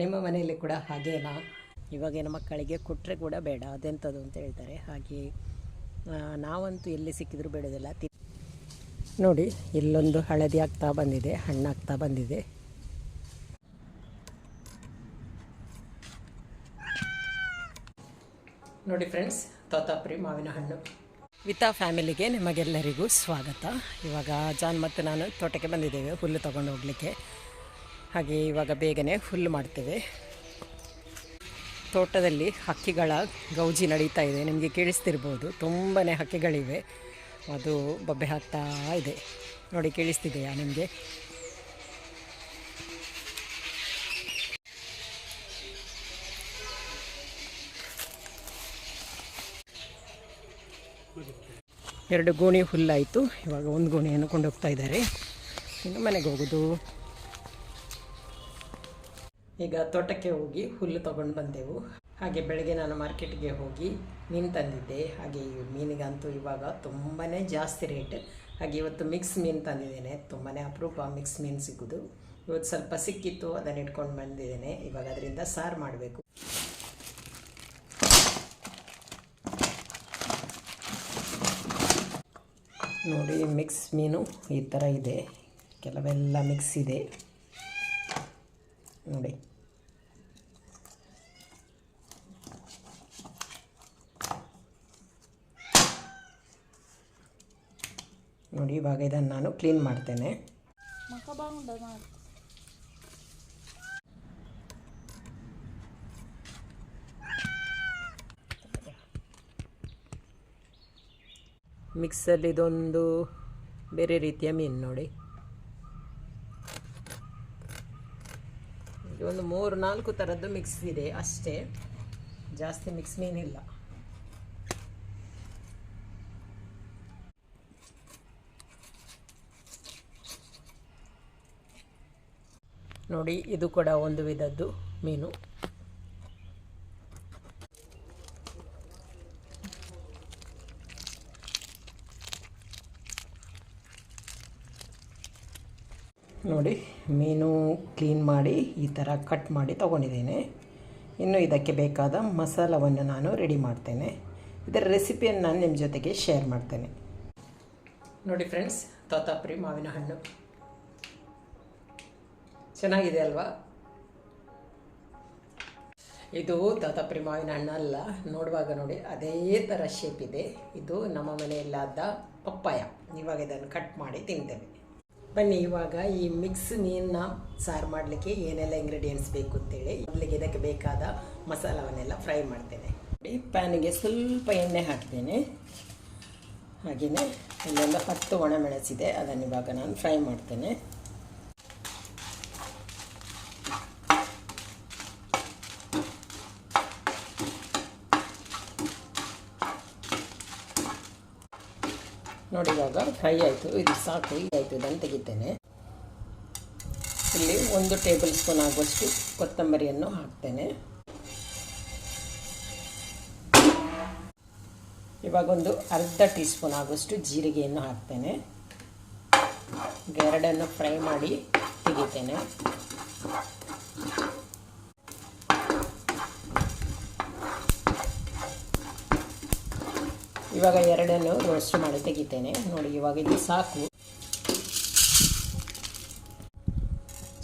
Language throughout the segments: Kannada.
ನಿಮ್ಮ ಮನೆಯಲ್ಲಿ ಕೂಡ ಹಾಗೇನಾ? ಇವಾಗಿನ ಮಕ್ಕಳಿಗೆ ಕೊಟ್ಟರೆ ಕೂಡ ಬೇಡ ಅದೆಂಥದ್ದು ಅಂತ ಹೇಳ್ತಾರೆ. ಹಾಗೆ ನಾವಂತೂ ಎಲ್ಲಿ ಸಿಕ್ಕಿದ್ರೂ ಬೇಡೋದಿಲ್ಲ. ನೋಡಿ, ಇಲ್ಲೊಂದು ಹಳದಿ ಆಗ್ತಾ ಬಂದಿದೆ ಹಣ್ಣಾಗ್ತಾ ಬಂದಿದೆ. ನೋಡಿ ಫ್ರೆಂಡ್ಸ್ ತೋತಾಪ್ರಿ ಮಾವಿನ ಹಣ್ಣು. ವಿತಾ ಫ್ಯಾಮಿಲಿಗೆ ನಿಮಗೆಲ್ಲರಿಗೂ ಸ್ವಾಗತ. ಇವಾಗ ಜಾನ್ ಮತ್ತು ನಾನು ತೋಟಕ್ಕೆ ಬಂದಿದ್ದೇವೆ, ಹುಲ್ಲು ತೊಗೊಂಡು ಹೋಗಲಿಕ್ಕೆ. ಹಾಗೆ ಇವಾಗ ಬೇಗನೆ ಹುಲ್ಲು ಮಾಡ್ತೇವೆ. ತೋಟದಲ್ಲಿ ಹಕ್ಕಿಗಳ ಗೌಜಿ ನಡೀತಾ ಇದೆ. ನಿಮಗೆ ಕೇಳಿಸ್ತಿರ್ಬೋದು. ತುಂಬಾ ಹಕ್ಕಿಗಳಿವೆ. ಅದು ಬೊಬ್ಬೆ ಹಾಕ್ತಾ ಇದೆ. ನೋಡಿ, ಕೇಳಿಸ್ತಿದೆಯಾ ನಿಮಗೆ? ಎರಡು ಗೋಣಿ ಹುಲ್ಲಾಯಿತು. ಇವಾಗ ಒಂದು ಗೋಣಿಯನ್ನು ಕೊಂಡೋಗ್ತಾ ಇದ್ದಾರೆ. ಇನ್ನು ಮನೆಗೆ ಹೋಗೋದು. ಈಗ ತೋಟಕ್ಕೆ ಹೋಗಿ ಹುಲ್ಲು ತಗೊಂಡು ಬಂದೆವು. ಹಾಗೆ ಬೆಳಗ್ಗೆ ನಾನು ಮಾರ್ಕೆಟ್ಗೆ ಹೋಗಿ ಮೀನು ತಂದಿದ್ದೆ. ಹಾಗೆ ಈ ಮೀನಿಗಂತೂ ಇವಾಗ ತುಂಬಾ ಜಾಸ್ತಿ ರೇಟ್. ಹಾಗೆ ಇವತ್ತು ಮಿಕ್ಸ್ ಮೀನು ತಂದಿದ್ದೇನೆ. ತುಂಬಾ ಅಪರೂಪ ಮಿಕ್ಸ್ ಮೀನು ಸಿಗೋದು. ಇವತ್ತು ಸ್ವಲ್ಪ ಸಿಕ್ಕಿತ್ತು, ಅದನ್ನು ಇಟ್ಕೊಂಡು ಬಂದಿದ್ದೇನೆ. ಇವಾಗ ಅದರಿಂದ ಸಾರು ಮಾಡಬೇಕು. ನೋಡಿ, ಮಿಕ್ಸ್ ಮೀನು ಈ ಥರ ಇದೆ. ಕೆಲವೆಲ್ಲ ಮಿಕ್ಸ್ ಇದೆ. ನೋಡಿ. ನೋಡಿ, ಇವಾಗ ಇದನ್ನು ನಾನು ಕ್ಲೀನ್ ಮಾಡ್ತೇನೆ. ಮಿಕ್ಸಲ್ಲಿ ಇದೊಂದು ಬೇರೆ ರೀತಿಯ ಮೀನು ನೋಡಿ. ಒಂದು ಮೂರು ನಾಲ್ಕು ಥರದ್ದು ಮಿಕ್ಸ್ ಇದೆ ಅಷ್ಟೇ. ಜಾಸ್ತಿ ಮಿಕ್ಸ್ ಮೀನಿಲ್ಲ. ನೋಡಿ, ಇದು ಕೂಡ ಒಂದು ವಿಧದ್ದು ಮೀನು. ನೋಡಿ, ಮೀನು ಕ್ಲೀನ್ ಮಾಡಿ ಈ ಥರ ಕಟ್ ಮಾಡಿ ತಗೊಂಡಿದ್ದೇನೆ. ಇನ್ನು ಇದಕ್ಕೆ ಬೇಕಾದ ಮಸಾಲವನ್ನು ನಾನು ರೆಡಿ ಮಾಡ್ತೇನೆ. ಇದರ ರೆಸಿಪಿಯನ್ನು ನಾನು ನಿಮ್ಮ ಜೊತೆಗೆ ಶೇರ್ ಮಾಡ್ತೇನೆ. ನೋಡಿ ಫ್ರೆಂಡ್ಸ್ ತೋತಾಪುರಿ ಮಾವಿನ ಹಣ್ಣು. ಚೆನ್ನಾಗಿದೆ ಅಲ್ವಾ? ಇದು ತಾತ ಮಾವಿನ ಹಣ್ಣು ಅಲ್ಲ, ನೋಡುವಾಗ ನೋಡಿ ಅದೇ ಥರ ಶೇಪ್ ಇದೆ. ಇದು ನಮ್ಮ ಮನೆಯಲ್ಲಾದ ಪಪ್ಪಾಯ. ಇವಾಗ ಇದನ್ನು ಕಟ್ ಮಾಡಿ ತಿಂತೇವೆ. ಬನ್ನಿ, ಇವಾಗ ಈ ಮಿಕ್ಸ್ ಮೀನನ್ನ ಸಾರು ಮಾಡಲಿಕ್ಕೆ ಏನೆಲ್ಲ ಇಂಗ್ರೀಡಿಯೆಂಟ್ಸ್ ಬೇಕು ಅಂತೇಳಿ ಮೊದಲಿಗೆ ಇದಕ್ಕೆ ಬೇಕಾದ ಮಸಾಲವನ್ನೆಲ್ಲ ಫ್ರೈ ಮಾಡ್ತೇನೆ. ಪ್ಯಾನಿಗೆ ಸ್ವಲ್ಪ ಎಣ್ಣೆ ಹಾಕ್ತೇನೆ. ಹಾಗೆಯೇ ಇಲ್ಲೆಲ್ಲ ಹತ್ತು ಒಣಮೆಣಸಿದೆ ಅದನ್ನು ಇವಾಗ ನಾನು ಫ್ರೈ ಮಾಡ್ತೇನೆ ನೋಡಿ ಇವಾಗ ಫ್ರೈ ಆಯಿತು, ಇದು ಸಾಕು ಆಯಿತು, ಇದನ್ನು ತೆಗಿತೇನೆ. ಇಲ್ಲಿ ಒಂದು ಟೇಬಲ್ ಸ್ಪೂನ್ ಆಗುವಷ್ಟು ಕೊತ್ತಂಬರಿಯನ್ನು ಹಾಕ್ತೇನೆ. ಇವಾಗ ಒಂದು ಅರ್ಧ ಟೀ ಸ್ಪೂನ್ ಆಗುವಷ್ಟು ಜೀರಿಗೆಯನ್ನು ಹಾಕ್ತೇನೆ. ಎರಡನ್ನು ಫ್ರೈ ಮಾಡಿ ತೆಗಿತೇನೆ. ಇವಾಗ ಎರಡನ್ನು ರೋಸ್ಟ್ ಮಾಡಿ ತೆಗಿತೇನೆ. ನೋಡಿ, ಇವಾಗ ಇದು ಸಾಕು.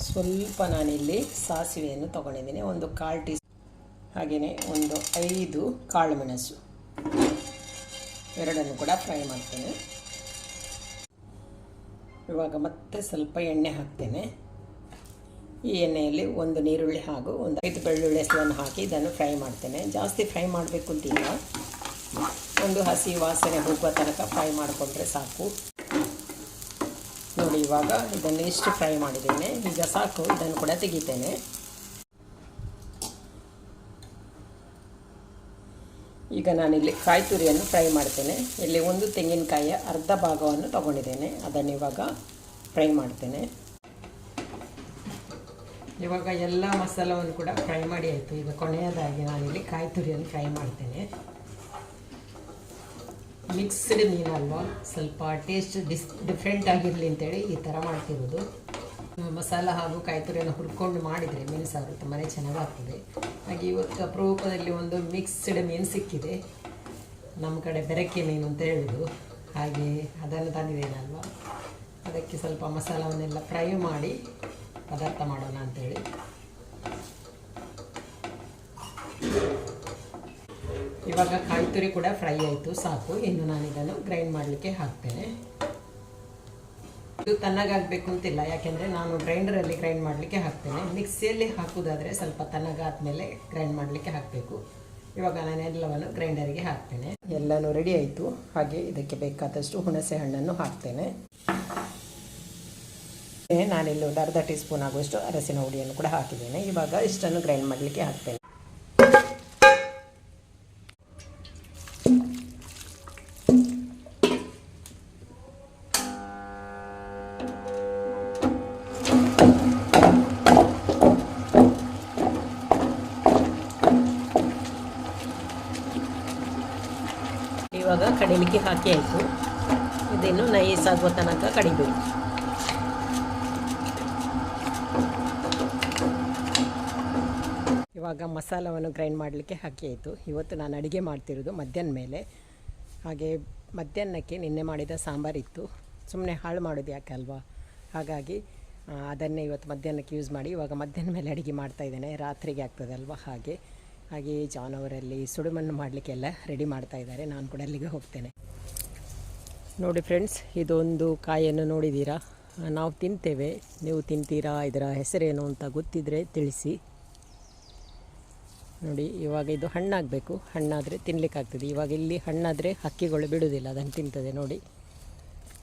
ಸ್ವಲ್ಪ ನಾನಿಲ್ಲಿ ಸಾಸಿವೆಯನ್ನು ತಗೊಂಡಿದ್ದೀನಿ. ಒಂದು ಕಾಲು ಟೀ ಹಾಗೆಯೇ ಒಂದು ಐದು ಕಾಳು ಮೆಣಸು. ಎರಡನ್ನು ಕೂಡ ಫ್ರೈ ಮಾಡ್ತೇನೆ. ಇವಾಗ ಮತ್ತೆ ಸ್ವಲ್ಪ ಎಣ್ಣೆ ಹಾಕ್ತೇನೆ. ಈ ಎಣ್ಣೆಯಲ್ಲಿ ಒಂದು ನೀರುಳ್ಳಿ ಹಾಗೂ ಒಂದು ಐದು ಬೆಳ್ಳುಳ್ಳಿ ಹೆಸರನ್ನು ಹಾಕಿ ಇದನ್ನು ಫ್ರೈ ಮಾಡ್ತೇನೆ. ಜಾಸ್ತಿ ಫ್ರೈ ಮಾಡಬೇಕು ಅಂತಿಲ್ಲ ಒಂದು ಹಸಿ ವಾಸನೆ ಹೋಗುವ ತನಕ ಫ್ರೈ ಮಾಡಿಕೊಂಡ್ರೆ ಸಾಕು. ನೋಡಿ, ಇವಾಗ ಇದನ್ನು ಇಷ್ಟು ಫ್ರೈ ಮಾಡಿದ್ದೇನೆ. ಈಗ ಸಾಕು, ಇದನ್ನು ಕೂಡ ತೆಗಿತೇನೆ. ಈಗ ನಾನಿಲ್ಲಿ ಕಾಯಿ ತುರಿಯನ್ನು ಫ್ರೈ ಮಾಡ್ತೇನೆ. ಇಲ್ಲಿ ಒಂದು ತೆಂಗಿನಕಾಯಿಯ ಅರ್ಧ ಭಾಗವನ್ನು ತಗೊಂಡಿದ್ದೇನೆ. ಅದನ್ನು ಇವಾಗ ಫ್ರೈ ಮಾಡ್ತೇನೆ. ಇವಾಗ ಎಲ್ಲ ಮಸಾಲವನ್ನು ಕೂಡ ಫ್ರೈ ಮಾಡಿ ಆಯಿತು. ಈಗ ಕೊನೆಯದಾಗಿ ನಾನಿಲ್ಲಿ ಕಾಯಿ ತುರಿಯನ್ನು ಫ್ರೈ ಮಾಡ್ತೇನೆ. ಮಿಕ್ಸ್ಡ್ ಮೀನಲ್ವಾ? ಸ್ವಲ್ಪ ಟೇಸ್ಟ್ ಡಿಸ್ ಡಿಫ್ರೆಂಟ್ ಆಗಿರಲಿ ಅಂತೇಳಿ ಈ ಥರ ಮಾಡ್ತಿರೋದು. ಮಸಾಲ ಹಾಗೂ ಕಾಯಿತುರಿಯನ್ನು ಹುರ್ಕೊಂಡು ಮಾಡಿದರೆ ಮೀನು ಸಾರು ತುಂಬಾ ಚೆನ್ನಾಗಾಗ್ತದೆ. ಹಾಗೆ ಇವತ್ತು ಅಪರೂಪದಲ್ಲಿ ಒಂದು ಮಿಕ್ಸ್ಡ್ ಮೀನು ಸಿಕ್ಕಿದೆ. ನಮ್ಮ ಕಡೆ ಬೆರಕೆ ಮೀನು ಅಂತ ಹೇಳೋದು ಹಾಗೆ ಅದನ್ನು ತಂದಿದ್ದೇನಲ್ವ? ಅದಕ್ಕೆ ಸ್ವಲ್ಪ ಮಸಾಲವನ್ನೆಲ್ಲ ಫ್ರೈ ಮಾಡಿ ಪದಾರ್ಥ ಮಾಡೋಣ ಅಂತೇಳಿ. ಇವಾಗ ಕಾಯಿತುರಿ ಕೂಡ ಫ್ರೈ ಆಯಿತು, ಸಾಕು. ಇನ್ನು ನಾನು ಇದನ್ನು ಗ್ರೈಂಡ್ ಮಾಡಲಿಕ್ಕೆ ಹಾಕ್ತೇನೆ. ಇದು ತಣ್ಣಗಾಗಬೇಕು ಅಂತಿಲ್ಲ, ಯಾಕೆಂದರೆ ನಾನು ಗ್ರೈಂಡರಲ್ಲಿ ಗ್ರೈಂಡ್ ಮಾಡಲಿಕ್ಕೆ ಹಾಕ್ತೇನೆ. ಮಿಕ್ಸಿಯಲ್ಲಿ ಹಾಕೋದಾದರೆ ಸ್ವಲ್ಪ ತಣ್ಣಗಾದ್ಮೇಲೆ ಗ್ರೈಂಡ್ ಮಾಡಲಿಕ್ಕೆ ಹಾಕಬೇಕು. ಇವಾಗ ನಾನು ಎಲ್ಲವನ್ನು ಗ್ರೈಂಡರಿಗೆ ಹಾಕ್ತೇನೆ. ಎಲ್ಲನೂ ರೆಡಿ ಆಯಿತು. ಹಾಗೆ ಇದಕ್ಕೆ ಬೇಕಾದಷ್ಟು ಹುಣಸೆ ಹಣ್ಣನ್ನು ಹಾಕ್ತೇನೆ. ನಾನಿಲ್ಲಿ ಒಂದು ಅರ್ಧ ಟೀ ಸ್ಪೂನ್ ಆಗುವಷ್ಟು ಅರಸಿನ ಹುಡಿಯನ್ನು ಕೂಡ ಹಾಕಿದ್ದೇನೆ. ಇವಾಗ ಇಷ್ಟನ್ನು ಗ್ರೈಂಡ್ ಮಾಡಲಿಕ್ಕೆ ಹಾಕ್ತೇನೆ. ಹಾಕಿ ಆಯಿತು ಇದನ್ನು ನೈಸ್ ಆಗುವ ತನಕ ಕಡಿಬೇಕು. ಇವಾಗ ಮಸಾಲವನ್ನು ಗ್ರೈಂಡ್ ಮಾಡಲಿಕ್ಕೆ ಹಾಕಿ ಆಯಿತು. ಇವತ್ತು ನಾನು ಅಡುಗೆ ಮಾಡ್ತಿರೋದು ಮಧ್ಯಾಹ್ನ ಮೇಲೆ. ಹಾಗೆ ಮಧ್ಯಾಹ್ನಕ್ಕೆ ನಿನ್ನೆ ಮಾಡಿದ ಸಾಂಬಾರಿತ್ತು ಸುಮ್ಮನೆ ಹಾಳು ಮಾಡೋದು ಯಾಕೆ ಅಲ್ವಾ? ಹಾಗಾಗಿ ಅದನ್ನೇ ಇವತ್ತು ಮಧ್ಯಾಹ್ನಕ್ಕೆ ಯೂಸ್ ಮಾಡಿ ಇವಾಗ ಮಧ್ಯಾಹ್ನ ಮೇಲೆ ಅಡುಗೆ ಮಾಡ್ತಾ ಇದ್ದೇನೆ. ರಾತ್ರಿಗೆ ಆಗ್ತದಲ್ವ ಹಾಗೆ? ಹಾಗೆ ಜಾನ್ ಅವರಲ್ಲಿ ಸುಡುಮಣ್ಣು ಮಾಡಲಿಕ್ಕೆಲ್ಲ ರೆಡಿ ಮಾಡ್ತಾ ಇದ್ದಾರೆ. ನಾನು ಕೂಡ ಅಲ್ಲಿಗೆ ಹೋಗ್ತೇನೆ. ನೋಡಿ ಫ್ರೆಂಡ್ಸ್, ಇದೊಂದು ಕಾಯನ್ನು ನೋಡಿದ್ದೀರಾ? ನಾವು ತಿಂತೇವೆ. ನೀವು ತಿಂತೀರಾ? ಇದರ ಹೆಸರೇನು ಅಂತ ಗೊತ್ತಿದ್ದರೆ ತಿಳಿಸಿ. ನೋಡಿ, ಇವಾಗ ಇದು ಹಣ್ಣಾಗಬೇಕು. ಹಣ್ಣಾದರೆ ತಿನ್ನಲಿಕ್ಕಾಗ್ತದೆ ಇವಾಗ ಇಲ್ಲಿ ಹಣ್ಣಾದರೆ ಹಕ್ಕಿಗಳು ಬಿಡುವುದಿಲ್ಲ. ಅದನ್ನು ತಿಂತದೆ ನೋಡಿ.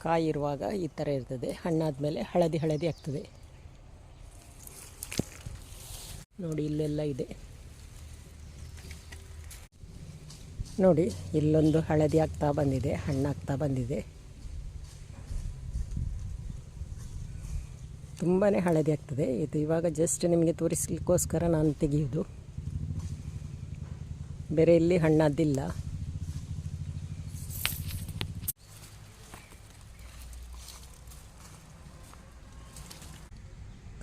ಕಾಯಿ ಇರುವಾಗ ಈ ಥರ ಇರ್ತದೆ. ಹಣ್ಣಾದ ಮೇಲೆ ಹಳದಿ ಹಳದಿ ಆಗ್ತದೆ. ನೋಡಿ, ಇಲ್ಲೆಲ್ಲ ಇದೆ. ನೋಡಿ, ಇಲ್ಲೊಂದು ಹಳದಿ ಆಗ್ತಾ ಬಂದಿದೆ ಹಣ್ಣಾಗ್ತಾ ಬಂದಿದೆ. ತುಂಬಾ ಹಳದಿ ಆಗ್ತದೆ. ಇದು ಇವಾಗ ಜಸ್ಟ್ ನಿಮಗೆ ತೋರಿಸ್ಲಿಕ್ಕೋಸ್ಕರ ನಾನು ತೆಗೆಯೋದು. ಬೇರೆ ಇಲ್ಲಿ ಹಣ್ಣಾದಿಲ್ಲ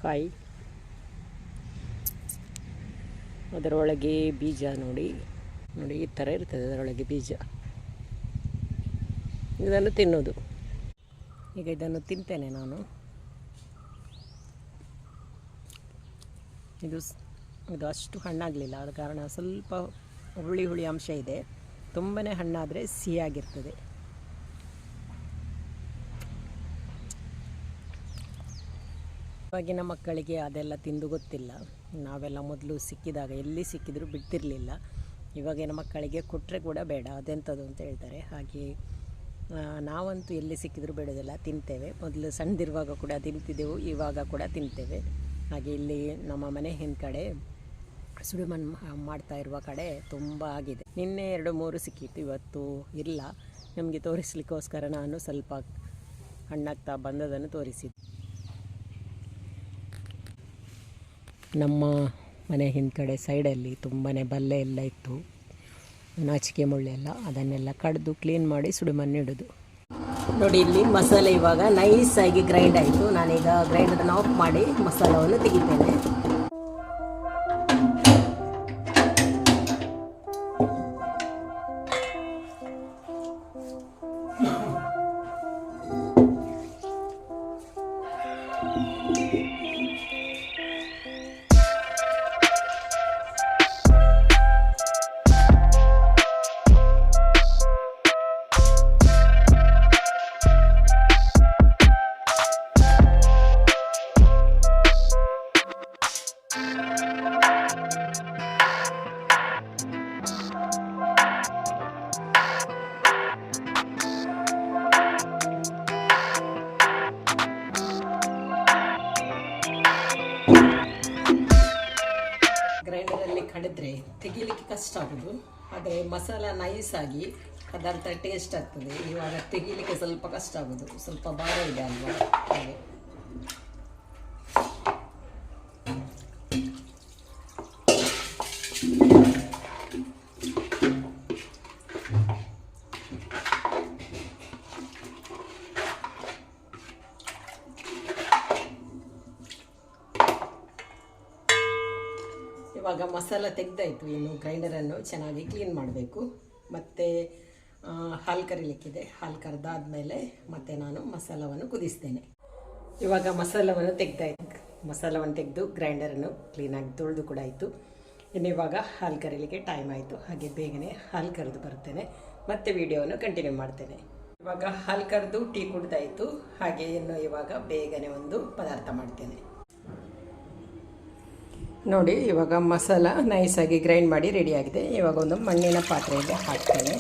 ಕಾಯಿ. ಅದರೊಳಗೆ ಬೀಜ ನೋಡಿ. ನೋಡಿ, ಈ ಥರ ಇರ್ತದೆ ಅದರೊಳಗೆ ಬೀಜ. ಇದನ್ನು ತಿನ್ನೋದು. ಈಗ ಇದನ್ನು ತಿಂತೇನೆ ನಾನು. ಇದು ಇದು ಅಷ್ಟು ಹಣ್ಣಾಗಲಿಲ್ಲ, ಆದ ಕಾರಣ ಸ್ವಲ್ಪ ಹುಳಿ ಹುಳಿ ಅಂಶ ಇದೆ. ತುಂಬಾ ಹಣ್ಣಾದರೆ ಸಿಹಿಯಾಗಿರ್ತದೆ. ಇವಾಗಿನ ಮಕ್ಕಳಿಗೆ ಅದೆಲ್ಲ ತಿಂದು ಗೊತ್ತಿಲ್ಲ. ನಾವೆಲ್ಲ ಮೊದಲು ಸಿಕ್ಕಿದಾಗ ಎಲ್ಲಿ ಸಿಕ್ಕಿದರೂ ಬಿಡ್ತಿರಲಿಲ್ಲ. ಇವಾಗಿನ ಮಕ್ಕಳಿಗೆ ಕೊಟ್ಟರೆ ಕೂಡ ಬೇಡ ಅದೆಂಥದ್ದು ಅಂತ ಹೇಳ್ತಾರೆ. ಹಾಗೆ ನಾವಂತೂ ಎಲ್ಲಿ ಸಿಕ್ಕಿದರೂ ಬಿಡೋದಿಲ್ಲ ತಿಂತೇವೆ. ಮೊದಲು ಸಣ್ಣದಿರುವಾಗ ಕೂಡ ತಿಂತಿದ್ದೆವು, ಇವಾಗ ಕೂಡ ತಿಂತೇವೆ. ಹಾಗೆ ಇಲ್ಲಿ ನಮ್ಮ ಮನೆ ಹಿಂದ್ಗಡೆ ಸುಡಿಮನ್ ಮಾಡ್ತಾ ಇರುವ ಕಡೆ ತುಂಬ ಆಗಿದೆ. ನಿನ್ನೆ ಎರಡು ಮೂರು ಸಿಕ್ಕಿತ್ತು, ಇವತ್ತು ಇಲ್ಲ. ನಮಗೆ ತೋರಿಸ್ಲಿಕ್ಕೋಸ್ಕರ ನಾನು ಸ್ವಲ್ಪ ಹಣ್ಣಾಗ್ತಾ ಬಂದದನ್ನು ತೋರಿಸಿದ್ದೆ ನಮ್ಮ ಮನೆ ಹಿಂದ್ಗಡೆ ಸೈಡಲ್ಲಿ ತುಂಬಾ ಬಲ್ಲೆ ಎಲ್ಲ ಇತ್ತು. ನಾಚಿಕೆ ಮುಳ್ಳೆಲ್ಲ ಅದನ್ನೆಲ್ಲ ಕಡಿದು ಕ್ಲೀನ್ ಮಾಡಿ ಸುಡುಮಣ್ಣು ಇಡೋದು. ನೋಡಿ ಇಲ್ಲಿ ಮಸಾಲೆ ಇವಾಗ ನೈಸ್ ಆಗಿ ಗ್ರೈಂಡ್ ಆಯಿತು. ನಾನೀಗ ಗ್ರೈಂಡರ್ನ ಆಫ್ ಮಾಡಿ ಮಸಾಲವನ್ನು ತೆಗಿತೇನೆ. ತೆಗಿಲಿಕ್ಕೆ ಕಷ್ಟ ಆಗೋದು. ಆದರೆ ಮಸಾಲ ನೈಸ್ ಆಗಿ ಪದಾರ್ಥ ಟೇಸ್ಟ್ ಆಗ್ತದೆ. ಇವಾಗ ತೆಗಿಲಿಕ್ಕೆ ಸ್ವಲ್ಪ ಕಷ್ಟ ಆಗೋದು. ಸ್ವಲ್ಪ ಭಾರ ಇದೆ ಅಲ್ವಾ? ಹಾಗೆ. ಇವಾಗ ಮಸಾಲ ತೆಗೆದಾಯಿತು. ಇನ್ನು ಗ್ರೈಂಡರನ್ನು ಚೆನ್ನಾಗಿ ಕ್ಲೀನ್ ಮಾಡಬೇಕು. ಮತ್ತು ಹಾಲು ಕರಿಲಿಕ್ಕಿದೆ. ಹಾಲು ಕರೆದಾದ್ಮೇಲೆ ಮತ್ತೆ ನಾನು ಮಸಾಲವನ್ನು ಕುದಿಸ್ತೇನೆ. ಇವಾಗ ಮಸಾಲವನ್ನು ತೆಗ್ದಾಯ್ತು. ಮಸಾಲವನ್ನು ತೆಗೆದು ಗ್ರೈಂಡರನ್ನು ಕ್ಲೀನಾಗಿ ತೊಳೆದು ಕೂಡ ಆಯಿತು. ಇನ್ನು ಇವಾಗ ಹಾಲು ಕರೀಲಿಕ್ಕೆ ಟೈಮ್ ಆಯಿತು. ಹಾಗೆ ಬೇಗನೆ ಹಾಲು ಕರೆದು ಬರ್ತೇನೆ. ಮತ್ತೆ ವಿಡಿಯೋವನ್ನು ಕಂಟಿನ್ಯೂ ಮಾಡ್ತೇನೆ. ಇವಾಗ ಹಾಲು ಕರೆದು ಟೀ ಕುಡ್ದಾಯಿತು. ಹಾಗೆ ಇನ್ನು ಇವಾಗ ಬೇಗನೆ ಒಂದು ಪದಾರ್ಥ ಮಾಡ್ತೇನೆ. ನೋಡಿ, ಇವಾಗ ಮಸಾಲ ನೈಸಾಗಿ ಗ್ರೈಂಡ್ ಮಾಡಿ ರೆಡಿಯಾಗಿದೆ ಇವಾಗ ಒಂದು ಮಣ್ಣಿನ ಪಾತ್ರೆಯಲ್ಲಿ ಹಾಕ್ತೇನೆ.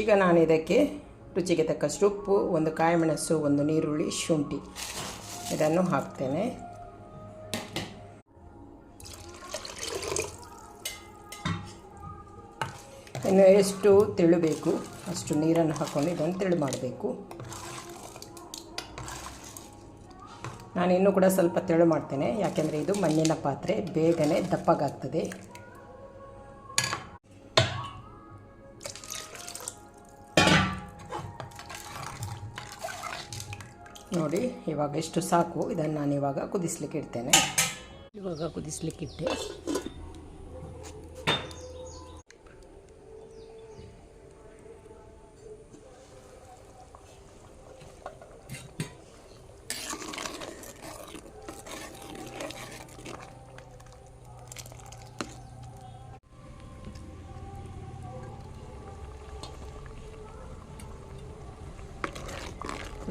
ಈಗ ನಾನು ಇದಕ್ಕೆ ರುಚಿಗೆ ತಕ್ಕಷ್ಟು ಉಪ್ಪು, ಒಂದು ಕಾಯಿಮೆಣಸು, ಒಂದು ನೀರುಳ್ಳಿ, ಶುಂಠಿ ಇದನ್ನು ಹಾಕ್ತೇನೆ. ಇನ್ನು ಎಷ್ಟು ತಿಳಬೇಕು, ಅಷ್ಟು ನೀರನ್ನು ಹಾಕ್ಕೊಂಡು ಇದನ್ನು ತಿಳು ಮಾಡಬೇಕು ನಾನು ಇನ್ನೂ ಕೂಡ ಸ್ವಲ್ಪ ತೆಳು ಮಾಡ್ತೇನೆ. ಯಾಕೆಂದರೆ ಇದು ಮಣ್ಣಿನ ಪಾತ್ರೆ. ಬೇಗನೆ ದಪ್ಪಗಾಗ್ತದೆ. ನೋಡಿ, ಇವಾಗ ಎಷ್ಟು ಸಾಕು. ಇದನ್ನು ನಾನು ಇವಾಗ ಕುದಿಸ್ಲಿಕ್ಕೆ ಇಡ್ತೇನೆ. ಇವಾಗ ಕುದಿಸ್ಲಿಕ್ಕೆ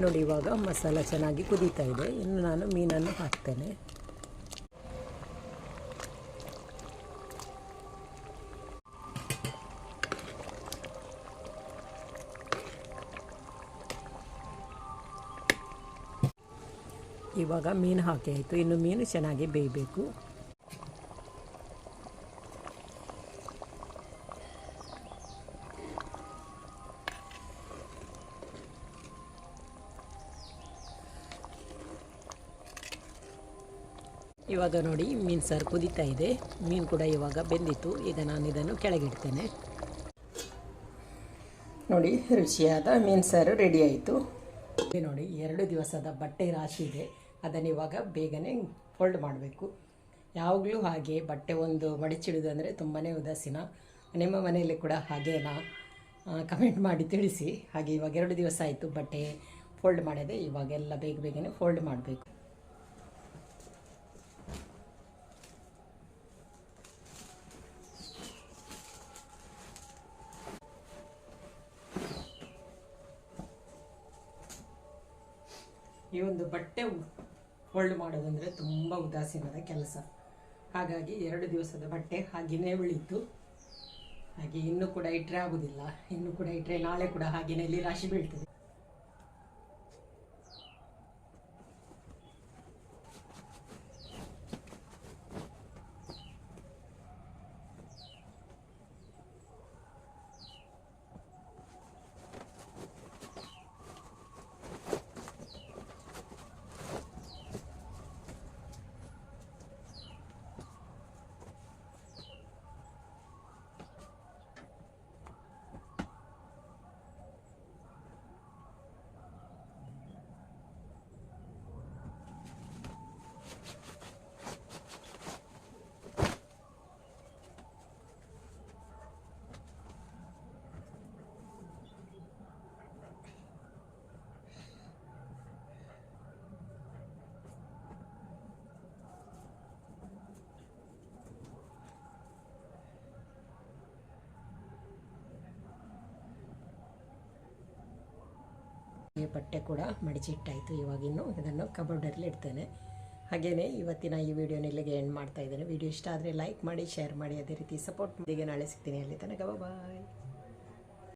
ನೋಡಿ, ಇವಾಗ ಮಸಾಲ ಚೆನ್ನಾಗಿ ಕುದೀತಾ ಇದೆ. ಇನ್ನು ನಾನು ಮೀನನ್ನು ಹಾಕ್ತೇನೆ. ಇವಾಗ ಮೀನು ಹಾಕಿ ಆಯಿತು. ಇನ್ನು ಮೀನು ಚೆನ್ನಾಗಿ ಬೇಯಬೇಕು. ಇವಾಗ ನೋಡಿ, ಮೀನು ಸಾರು ಕುದೀತಾ ಇದೆ. ಮೀನು ಕೂಡ ಇವಾಗ ಬೆಂದಿತ್ತು. ಈಗ ನಾನು ಇದನ್ನು ಕೆಳಗಿಡ್ತೇನೆ. ನೋಡಿ, ರುಚಿಯಾದ ಮೀನು ಸಾರು ರೆಡಿ ಆಯಿತು. ನೋಡಿ, ಎರಡು ದಿವಸದ ಬಟ್ಟೆ ರಾಶಿ ಇದೆ. ಅದನ್ನು ಇವಾಗ ಬೇಗನೆ ಫೋಲ್ಡ್ ಮಾಡಬೇಕು. ಯಾವಾಗಲೂ ಹಾಗೆ ಬಟ್ಟೆ ಒಂದು ಮಡಚಿಡೋದು ಅಂದರೆ ತುಂಬಾ ಉದಾಸೀನ. ನಿಮ್ಮ ಮನೆಯಲ್ಲಿ ಕೂಡ ಹಾಗೇನಾ ಕಮೆಂಟ್ ಮಾಡಿ ತಿಳಿಸಿ. ಹಾಗೆ ಇವಾಗ ಎರಡು ದಿವಸ ಆಯಿತು ಬಟ್ಟೆ ಫೋಲ್ಡ್ ಮಾಡಿದೆ. ಇವಾಗೆಲ್ಲ ಬೇಗ ಬೇಗನೆ ಫೋಲ್ಡ್ ಮಾಡಬೇಕು. ಈ ಒಂದು ಬಟ್ಟೆ ಹೋಲ್ಡ್ ಮಾಡೋದಂದರೆ ತುಂಬ ಉದಾಸೀನದ ಕೆಲಸ. ಹಾಗಾಗಿ ಎರಡು ದಿವಸದ ಬಟ್ಟೆ ಹಾಗೆಯೇ ಉಳಿತು ಹಾಗೆ ಇನ್ನೂ ಕೂಡ ಇಟ್ಟರೆ ಆಗೋದಿಲ್ಲ. ಇನ್ನೂ ಕೂಡ ಇಟ್ಟರೆ ನಾಳೆ ಕೂಡ ಹಾಗೆಯೇ ಇಲ್ಲಿ ರಾಶಿ ಬೀಳ್ತದೆ. ಈ ಬಟ್ಟೆ ಕೂಡ ಮಡಿಚಿಟ್ಟಾಯಿತು. ಇವಾಗಿನ್ನು ಇದನ್ನು ಕಬೋರ್ಡಲ್ಲಿ ಇಡ್ತೇನೆ. ಹಾಗೆಯೇ ಇವತ್ತಿನ ಈ ವಿಡಿಯೋನ ಇಲ್ಲಿಗೆ ಎಂಡ್ ಮಾಡ್ತಾ ಇದ್ದೇನೆ. ವಿಡಿಯೋ ಇಷ್ಟ ಆದರೆ ಲೈಕ್ ಮಾಡಿ ಶೇರ್ ಮಾಡಿ, ಅದೇ ರೀತಿ ಸಪೋರ್ಟ್ ಮಾಡಿ ನಾಳೆ ಸಿಗ್ತೀನಿ. ಅಲ್ಲಿ ತನಕ ಬಾಯ್